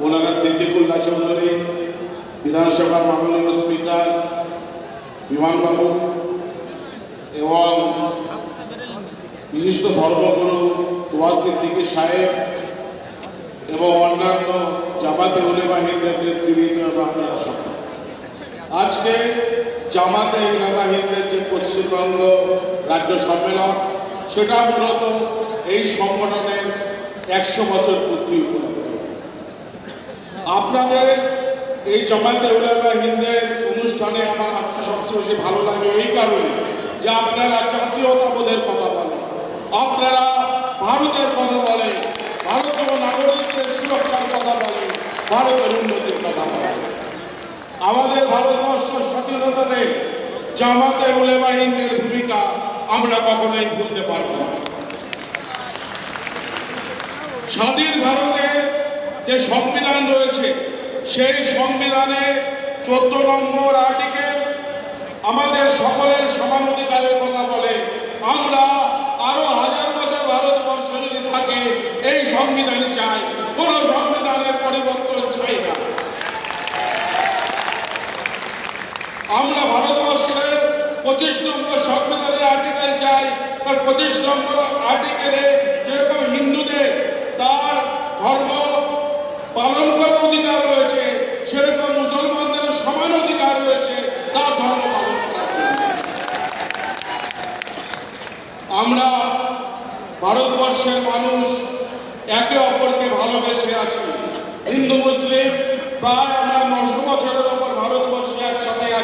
মৌলানা সিদ্দিকুল্লাহ চৌধুরী বিধানসভার মাননীয় স্পিকার বিমানবাবু, এবং বিশিষ্ট ধর্মগুরু ওয়াজ সিদ্দিকী সাহেব এবং অন্যান্য জামাতে উলেমা হিন্দের নেতৃবৃন্দ এবং আপনারা আজকে জামাতে উলেমা হিন্দের যে পশ্চিমবঙ্গ রাজ্য সম্মেলন, সেটা মূলত এই সংগঠনের একশো বছর পূর্তি উপলক্ষে। আপনাদের এই জামাতে উলেমা হিন্দের অনুষ্ঠানে আমার আসতে সবচেয়ে বেশি ভালো লাগে এই কারণে যে আপনারা জাতীয়তাবোধের কথা বলেন, আপনারা ভারতের কথা বলেন, ভারতীয় নাগরিকদের সুরক্ষার কথা বলেন, ভারতের উন্নতির কথা বলেন। আমাদের ভারতবর্ষ স্বাধীনতাতে জামাতে উলেমা হিন্দের ভূমিকা আমরা কখনোই ভুলতে পারব না। স্বাধীন ভারতে যে সংবিধান রয়েছে, সেই সংবিধানে চোদ্দ নম্বর আর্টিকেল আমাদের সকলের সমান অধিকারের কথা বলে, আমরা আরও হাজার বছর ভারতবর্ষ যদি থাকে, এই সংবিধান চাই। কোন সংবিধানের পরিবর্তন চাই না। আমরা ভারতবর্ষের পঁচিশ নম্বর সংবিধানের আর্টিকেল চাই পঁচিশ নম্বর আর্টিকেলে আমরা ভারতবর্ষের মানুষ একে অপরকে ভালোবেসে আছি। হিন্দু, মুসলিম প্রায় আমরা নশো বছরের ওপর ভারতবর্ষে একসাথে আছি।